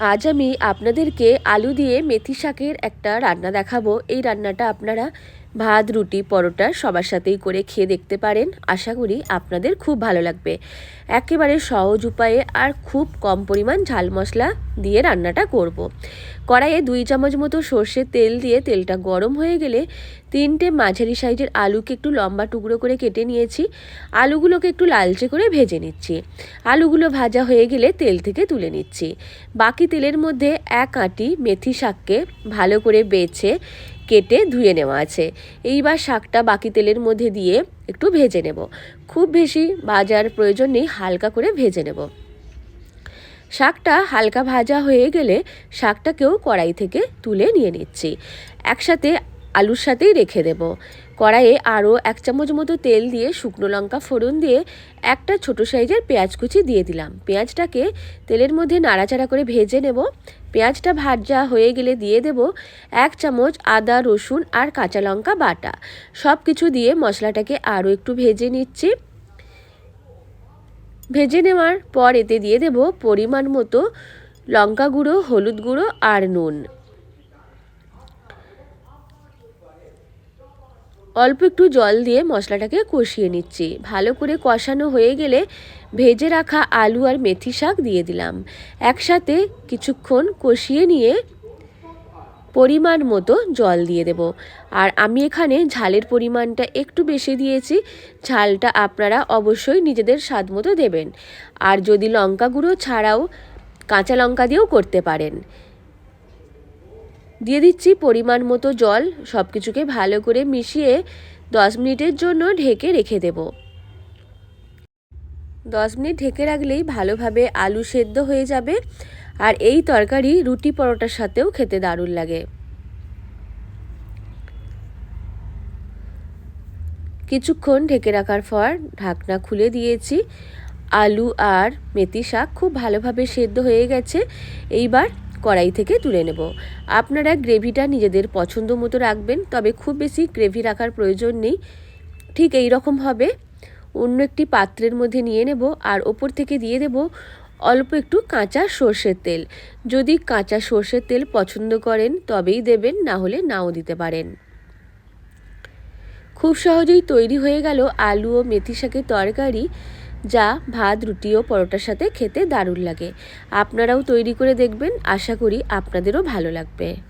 আজ আমি আপনাদেরকে আলু দিয়ে মেথি শাকের একটা রান্না দেখাবো। এই রান্নাটা আপনারা ভাত, রুটি, পরোটা সবার সাথেই করে খেয়ে দেখতে পারেন। আশা করি আপনাদের খুব ভালো লাগবে। একেবারে সহজ উপায়ে আর খুব কম পরিমাণ ঝাল মশলা দিয়ে রান্নাটা করব। কড়াইয়ে দুই চামচ মতো সর্ষের তেল দিয়ে তেলটা গরম হয়ে গেলে তিনটে মাঝারি সাইজের আলুকে একটু লম্বা টুকরো করে কেটে নিয়েছি। আলুগুলোকে একটু লালচে করে ভেজে নিচ্ছি। আলুগুলো ভাজা হয়ে গেলে তেল থেকে তুলে নিচ্ছি। বাকি তেলের মধ্যে এক আঁটি মেথি শাককে ভালো করে বেছে কেটে ধুয়ে নেওয়া আছে। এইবার শাকটা বাকি তেলের মধ্যে দিয়ে একটু ভেজে নেব। খুব বেশি বাজার প্রয়োজন নেই, হালকা করে ভেজে নেব। শাকটা হালকা ভাজা হয়ে গেলে শাকটাকেও কড়াই থেকে তুলে নিয়ে নিচ্ছি। একসাথে আলুর সাথেই রেখে দেব। কড়াইয়ে আরও এক চামচ মতো তেল দিয়ে শুকনো লঙ্কা ফোড়ন দিয়ে একটা ছোট সাইজের পেঁয়াজ কুচি দিয়ে দিলাম। পেঁয়াজটাকে তেলের মধ্যে নাড়াচাড়া করে ভেজে নেব। পেঁয়াজটা ভাজা হয়ে গেলে দিয়ে দেব এক চামচ আদা, রসুন আর কাঁচা লঙ্কা বাটা। সব কিছু দিয়ে মশলাটাকে আরও একটু ভেজে নিচ্ছি। ভেজে নেওয়ার পর এতে দিয়ে দেব পরিমাণ মতো লঙ্কা গুঁড়ো, হলুদ গুঁড়ো আর নুন। অল্প একটু জল দিয়ে মশলাটাকে কষিয়ে নিচ্ছি। ভালো করে কষানো হয়ে গেলে ভেজে রাখা আলু আর মেথি শাক দিয়ে দিলাম। একসাথে কিছুক্ষণ কষিয়ে নিয়ে পরিমাণ মতো জল দিয়ে দেব। আর আমি এখানে ঝালের পরিমাণটা একটু বেশি দিয়েছি। ঝালটা আপনারা অবশ্যই নিজেদের স্বাদ মতো দেবেন। আর যদি লঙ্কা গুঁড়ো ছাড়াও কাঁচা লঙ্কা দিয়েও করতে পারেন। দিয়ে দিচ্ছি পরিমাণ মতো জল সব কিছুকে ভালো করে মিশিয়ে দশ মিনিটের জন্য ঢেকে রেখে দেব। দশ মিনিট ঢেকে রাখলেই ভালোভাবে আলু সেদ্ধ হয়ে যাবে আর এই তরকারি রুটি পরোটার সাথেও খেতে দারুণ লাগে। কিছুক্ষণ ঢেকে রাখার পর ঢাকনা খুলে দিয়েছি। আলু আর মেথি শাক খুব ভালোভাবে সেদ্ধ হয়ে গেছে। এইবার কড়াই থেকে তুলে নেব। আপনারা গ্রেভিটা নিজেদের পছন্দ মতো রাখবেন, তবে খুব বেশি গ্রেভি রাখার প্রয়োজন নেই। ঠিক এই রকম হবে। অন্য একটি পাত্রের মধ্যে নিয়ে নেব আর ওপর থেকে দিয়ে দেব অল্প একটু কাঁচা সর্ষের তেল। যদি কাঁচা সর্ষের তেল পছন্দ করেন, তবেই দেবেন, না হলে নাও দিতে পারেন। খুব সহজেই তৈরি হয়ে গেল আলু ও মেথি শাকের তরকারি। যা ভাত, রুটি ও পরোটার সাথে খেতে দারুণ লাগে। আপনারাও তৈরি করে দেখবেন। আশা করি আপনাদেরও ভালো লাগবে।